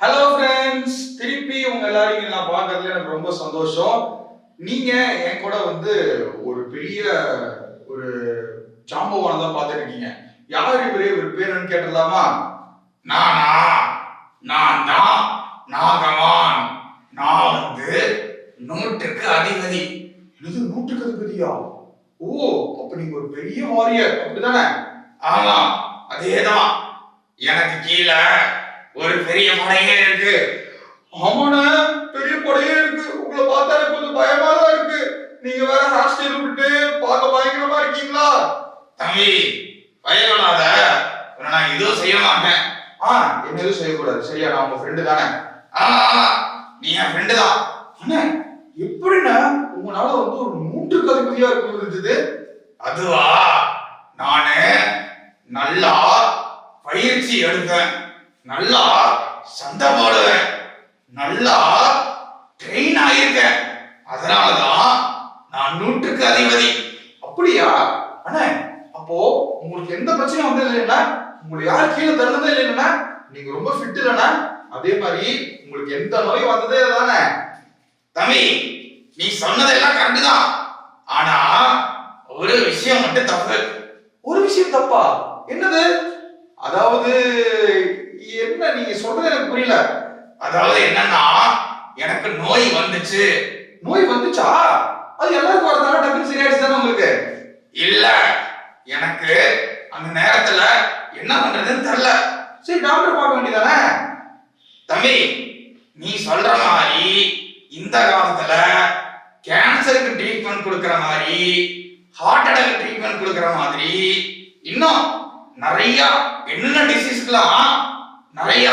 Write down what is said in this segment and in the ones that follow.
Hello friends திருப்பி உங்க எல்லாரையும் நான் பார்க்கறதுல எனக்கு ரொம்ப சந்தோஷம். நீங்க என் கூட வந்து ஒரு பெரிய ஒரு ஜாம்பவானம் தான் பார்த்துருக்கீங்க. யார் இவரே? இவர் பேருன்னு கேட்டுடலாமா? நானா? நான் தான் நாகவான்? நான் வந்து நூற்றுக்கு அதிபதி. இது நூற்றுக்கு அதிபதியா? ஓ அப்ப நீங்க ஒரு பெரிய வாரியர். அப்படிதானே? ஆமா அதேதான். எனக்கு கீழே ஒரு பெரிய படையே இருக்கு. ஆமாண்ணே பெரிய படையே இருக்கு. உங்களை பார்த்தா எனக்கு கொஞ்சம் பயமா தான் இருக்கு. நீங்க வேற ஹேர் ஸ்டைல் விட்டு பார்க்க பயங்கரமா இருக்கீங்களா? தம்பி பயப்படாத. நான் எதுவும் செய்ய மாட்டேன். ஆ என்ன எதுவும் செய்யக்கூடாது. சரியா நான் உங்க ஃப்ரெண்டு தானே. ஆமா நீ என் ஃப்ரெண்டு தான். அண்ணா எப்படிண்ணா உங்களால வந்து ஒரு அதிபதியா இருக்க முடிஞ்சது அதுவா? நானு நல்லா பயிற்சி எடுப்பேன் நல்லா சண்டை போடுவேன். நல்லா ட்ரெயின் ஆயிருக்கேன். அதனாலதான் நான் நூற்றுக்கு அதிபதி. அப்படியா? அண்ணா அப்போ உங்களுக்கு எந்த பிரச்சனையும் வந்தது இல்லைன்னா உங்களை யாரும் கீழே தருந்ததே இல்லைன்னா நீங்க ரொம்ப ஃபிட் இல்லைன்னா அதே மாதிரி உங்களுக்கு எந்த நோயும் வந்ததே தானே தம்பி நீ சொன்னதெல்லாம் கரெக்ட் தான். ஆனா ஒரு விஷயம் மட்டும் தப்பு. ஒரு விஷயம் தப்பா? என்னது? அதாவது என்ன நீங்க சொல்றது எனக்கு புரியல. அதாவது என்னன்னா எனக்கு நோய் வந்துச்சு. நோய் வந்துச்சா? அது எல்லாருக்கும் வரதான டக்குனு சரியாயிடுச்சு தானே உங்களுக்கு? இல்ல எனக்கு அந்த நேரத்துல என்ன பண்றதுன்னு தெரியல. சரி டாக்டர் பார்க்க வேண்டியதானே? தம்பி நீ சொல்ற மாதிரி இந்த காலத்துல கேன்சருக்கு ட்ரீட்மெண்ட் கொடுக்கற மாதிரி ஹார்ட் அட்டாக் ட்ரீட்மெண்ட் கொடுக்கற மாதிரி இன்னும் நிறைய என்னென்ன டிசீஸ்க்குலாம் நிறைய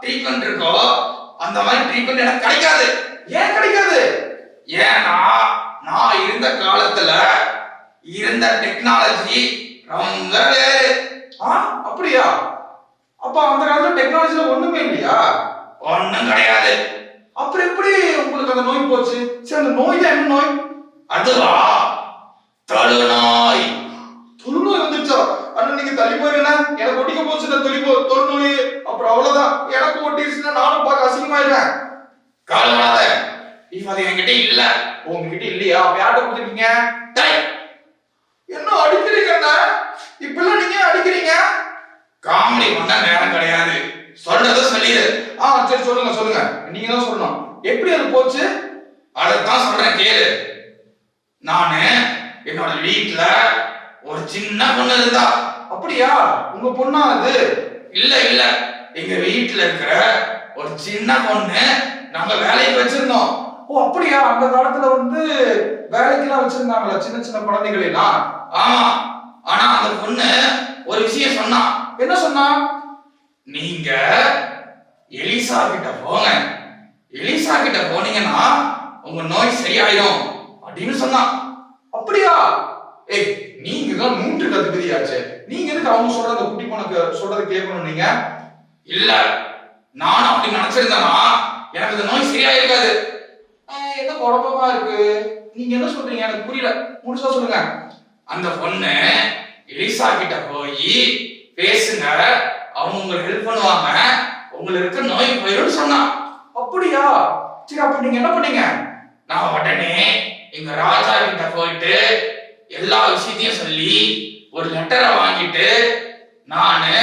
ட்ரீட்மெண்ட் இருக்கோ அந்த மாதிரி ட்ரீட்மெண்ட் எனக்கு கிடைக்காது. ஏன் கிடைக்காது? ஏன்னா நான் இருந்த காலத்துல இருந்த டெக்னாலஜி ரொம்ப ஆ அப்படியா? அப்ப அந்த காலத்துல டெக்னாலஜில ஒண்ணுமே இல்லையா? ஒண்ணும் கிடையாது. அப்புறம் எப்படி உங்களுக்கு அந்த நோய் போச்சு? சரி அந்த நோய் தான் என்ன நோய்? அதுவா? தொழுநோய் தொழுநோய் நீங்க தள்ளி போயிருந்தேன் எனக்கு ஒட்டிக்க போச்சுன்னா தொழில் போ தொழுநோய் அப்புறம் அவ்வளவுதான். எனக்கு ஒட்டிடுச்சுன்னா நானும் பார்க்க அசிங்கமாயிருவேன் காலமாத இப்ப அது என்கிட்ட இல்ல. உங்ககிட்ட இல்லையா? அப்ப யார்ட்ட கொடுத்துருக்கீங்க? என்ன அடிக்கிறீங்க அண்ணா இப்பெல்லாம் நீங்க அடிக்கிறீங்க? காமெடி பண்ண நேரம் கிடையாது. சொல்றத சொல்லிடு. ஆ சரி சொல்லுங்க சொல்லுங்க. நீங்க தான் சொல்லணும். எப்படி அது போச்சு? அதைத்தான் சொல்றேன் கேளு. நானு என்னோட வீட்டுல ஒரு சின்ன பொண்ணு இருந்தா. அப்படியா? உங்க பொண்ணா அது இல்ல இல்ல. எங்க வீட்ல இருக்கிற ஒரு சின்ன பொண்ணு நாங்க வேலைக்கு வச்சிருந்தோம். ஓ அப்படியா? அந்த காலத்துல வந்து வேலைக்கெல்லாம் வச்சிருந்தாங்களா? சின்ன சின்ன குழந்தைகள் எல்லாம் ஆமா. ஆனா அந்த பொண்ணு ஒரு விஷயம் சொன்னா. என்ன சொன்னா? நீங்க எலிசா கிட்ட போங்க. எலிசா கிட்ட போனீங்கன்னா உங்க நோய் சரியாயிடும் அப்படின்னு சொன்னான் அப்படியா? ஏய் நீங்க தான் நூற்றுக்கு அதிபதியாச்சே நீங்க எதுக்கு அவங்க சொல்ற அந்த குட்டி பொண்ணுக்கு சொல்றது கேட்கணும் நீங்க? இல்ல நான் அப்படி நினைச்சிருந்தேனா எனக்கு இந்த நோய் சரியா இருக்காது என்ன குழப்பமா இருக்கு? நீங்க என்ன சொல்றீங்க? எனக்கு புரியல. முடிச்சா சொல்லுங்க. அந்த பொண்ணு எலிசா கிட்ட போய் பேசுங்க. அவங்க உங்களுக்கு ஹெல்ப் பண்ணுவாங்க. உங்களுக்கு நோய் போயிடும் சொன்னான் அப்படியா? சரி அப்ப நீங்க என்ன பண்ணீங்க? நான் உடனே எங்க ராஜா கிட்ட போயிட்டு எல்லா விஷயத்தையும் சொல்லி ஒரு லெட்டரை வாங்கிட்டு நானு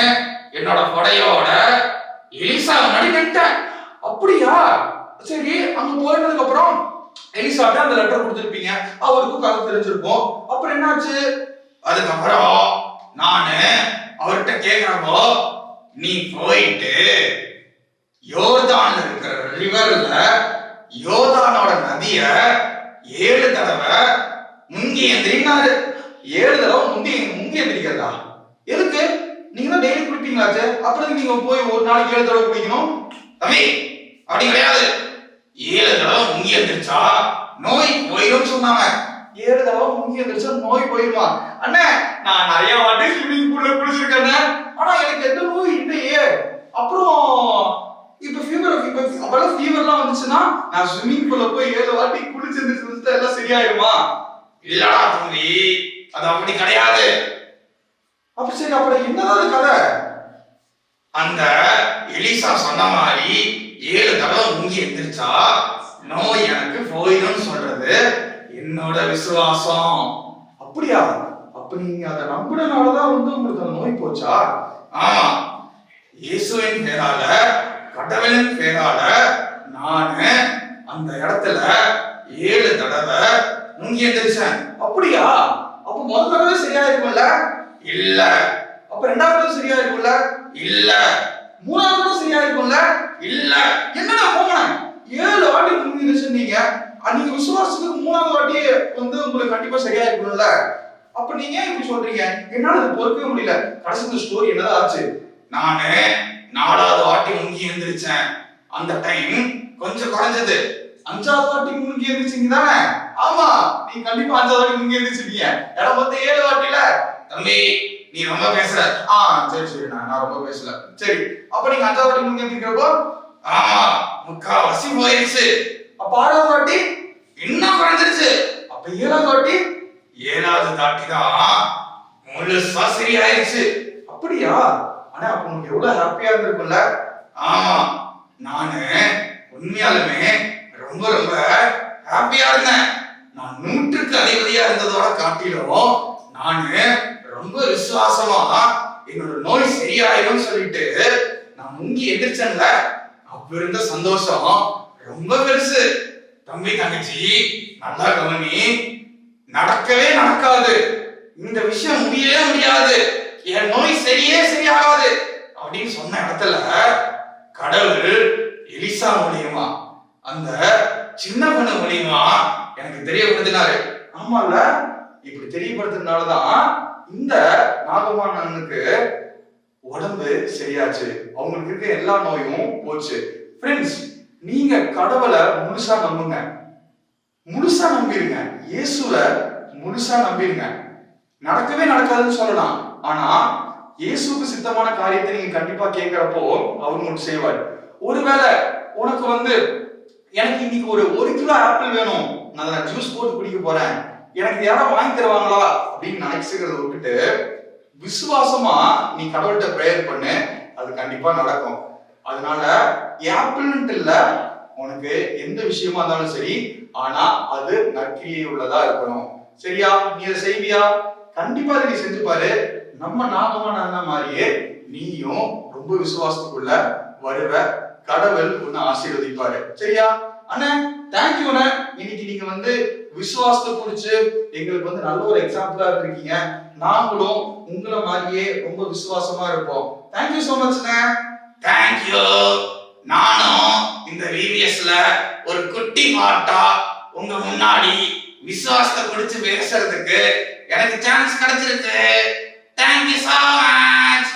என்னோட கொடையோட எலிசா முன்னாடி நின்ட்டேன் அப்படியா? சரி அங்க போயிட்டதுக்கு அப்புறம் எலிசாட்ட அந்த லெட்டர் கொடுத்துருப்பீங்க. அவருக்கும் கதை தெரிஞ்சிருக்கும். அப்புறம் என்னாச்சு? அதுக்கப்புறம் நானு அவர்கிட்ட கேக்குறப்போ நீ போயிட்டு யோர்தான் இருக்கிற ரிவர்ல யோர்தானோட நதிய ஏழு தடவை முங்கி எந்திரினாரு ஏழு தடவை முந்தி முங்கி எந்திரிக்கிறதா எதுக்கு? நீங்க தான் டெய்லி குடிப்பீங்களாச்சே அப்புறம் நீங்க போய் ஒரு நாளைக்கு ஏழு தடவை குடிக்கணும்? தம்பி அப்படி கிடையாது. ஏழு தடவை முங்கி எந்திரிச்சா நோய் போயிடும் சொன்னாங்க. ஏழு தடவை முங்கி எந்திரிச்சா நோய் போயிருமா அண்ணே நான் நிறைய வாட்டி ஸ்விம்மிங் பூல்ல குளிச்சிருக்கேன் ஆனா எனக்கு எந்த நோய் இல்லையே. அப்புறம் இப்ப ஃபீவர் இப்ப அப்பெல்லாம் ஃபீவர்லாம் வந்துச்சுன்னா நான் ஸ்விம்மிங் பூல்ல போய் ஏழு வாட்டி குளிச்சு எந்திரிச்சு எல்லாம் சரியாயிருமா? இல்லடா தம்பி அது அப்படி கிடையாது. அப்ப சரி அப்புறம் என்னதான் கதை? அந்த எலிசா சொன்ன மாதிரி ஏழு தடவை முங்கி எந்திரிச்சா நோய் எனக்கு போயிடும் சொல்றது என்னோட விசுவாசம். அப்படியா? அப்ப நீங்க அதை நம்பினனாலதான் வந்து உங்களுக்கு அந்த நோய் போச்சா? ஆமா. இயேசுவின் பேரால கடவுளின் பேரால நானு அந்த இடத்துல ஏழு தடவை முங்கி எந்திரிச்சேன் அப்படியா? அப்ப முதல் தடவை சரியா இருக்கும்ல இல்ல. அப்ப ரெண்டாவது தடவை சரியா இருக்கும்ல இல்ல. மூணாவது தடவை சரியா இருக்கும்ல இல்ல. என்னடா போனேன் ஏழு வாட்டி முங்கி சொன்னீங்க. அன்னைக்கு விசுவாசத்துக்கு மூணாவது வாட்டி வந்து உங்களுக்கு கண்டிப்பா சரியா இருக்கும்ல அப்ப நீங்க இப்படி சொல்றீங்க? என்னால அது பொறுக்கவே முடியல. கடைசி ஸ்டோரி என்னதான் ஆச்சு? நானு நாலாவது வாட்டி முங்கி எந்திரிச்சேன் அந்த டைம் கொஞ்சம் குறைஞ்சது. அஞ்சாவது வாட்டி முங்கி எந்திரிச்சீங்க தானே? ஆமா நீ கண்டிப்பா அஞ்சாவது வாட்டி இங்க எந்திரிச்சிருக்கீங்க. இடம் மொத்தம் ஏழு வாட்டில. தம்பி நீ ரொம்ப பேசுற. ஆ சரி சரி நான் நான் ரொம்ப பேசல. சரி அப்ப நீங்க அஞ்சாவது வாட்டி முங்க எந்திரிக்கிறப்போ ஆமா முக்காவாசி போயிருச்சு. அப்ப ஆறாவது வாட்டி இன்னும் குறைஞ்சிருச்சு. அப்ப ஏழாவது வாட்டி ஏழாவது தாட்டி தான் முழுசா சரியாயிருச்சு. அப்படியா? ஆனா அப்ப உனக்கு எவ்வளவு ஹாப்பியா இருந்திருக்கும்ல? ஆமா நானு உண்மையாலுமே ரொம்ப ரொம்ப ஹாப்பியா இருந்தேன். நான் நூற்றுக்கு அதிபதியா இருந்ததோட காட்டிலும் நானு ரொம்ப விசுவாசமா என்னோட நோய் சரியாயிரும் சொல்லிட்டு நான் முங்கி எந்திரிச்சேன்ல அப்ப இருந்த சந்தோஷம் ரொம்ப பெருசு. தம்பி தங்கச்சி நல்லா கவனி. நடக்கவே நடக்காது. இந்த விஷயம் முடியவே முடியாது. என் நோய் சரியே சரியாகாது அப்படின்னு சொன்ன இடத்துல கடவுள் எலிசா மூலியமா அந்த எனக்கு தெரியப்படுத்தினாரு. ஆமால இப்படி தெரியப்படுத்தினாலதான் இந்த நாகமானனுக்கு உடம்பு சரியாச்சு. அவங்களுக்கு இருக்க எல்லா நோயும் போச்சு. ஃப்ரெண்ட்ஸ் நீங்க கடவுளை முழுசா நம்புங்க. முழுசா நம்பிடுங்க இயேசுவ முழுசா நம்பிடுங்க நடக்கவே நடக்காதுன்னு சொல்லலாம். ஆனா இயேசுக்கு சித்தமான காரியத்தை நீங்க கண்டிப்பா கேட்கிறப்போ அவர் உங்களுக்கு செய்வார். ஒருவேளை உனக்கு வந்து எனக்கு இன்னைக்கு ஒரு ஒரு கிலோ ஆப்பிள் வேணும். நான் அதை ஜூஸ் போட்டு குடிக்க போறேன். எனக்கு யாராவது வாங்கி தருவாங்களா? அப்படின்னு நினைச்சுக்கிறத விட்டுட்டு விசுவாசமா நீ கடவுள்கிட்ட ப்ரேயர் பண்ணு. அது கண்டிப்பா நடக்கும். அதனால ஆப்பிள்ன்ட்டு இல்ல உனக்கு எந்த விஷயமா இருந்தாலும் சரி ஆனா அது நற்கிரியை உள்ளதா இருக்கணும். சரியா? நீ அதை செய்வியா? கண்டிப்பா அதை நீ செஞ்சு பாரு நம்ம நாகமான அண்ணன் மாதிரியே நீயும் ரொம்ப விசுவாசத்துக்குள்ள வருவ. கடவுள் உன்னை ஆசீர்வதிப்பாரு. சரியா? அண்ணா தேங்க்யூண்ண இன்னைக்கு நீங்க வந்து விசுவாசத்தை குறிச்சு எங்களுக்கு வந்து நல்ல ஒரு எக்ஸாம்பிளா இருக்கீங்க நாங்களும் உங்களை மாதிரியே ரொம்ப விசுவாசமா இருப்போம். தேங்க்யூ சோ மச் தேங்க்யூ நானும் இந்த விவிஎஸ்ல ஒரு குட்டி மாட்டா உங்க முன்னாடி விசுவாசத்தை குறிச்சு பேசுறதுக்கு எனக்கு சான்ஸ் கிடைச்சிருக்கு. Thank you so much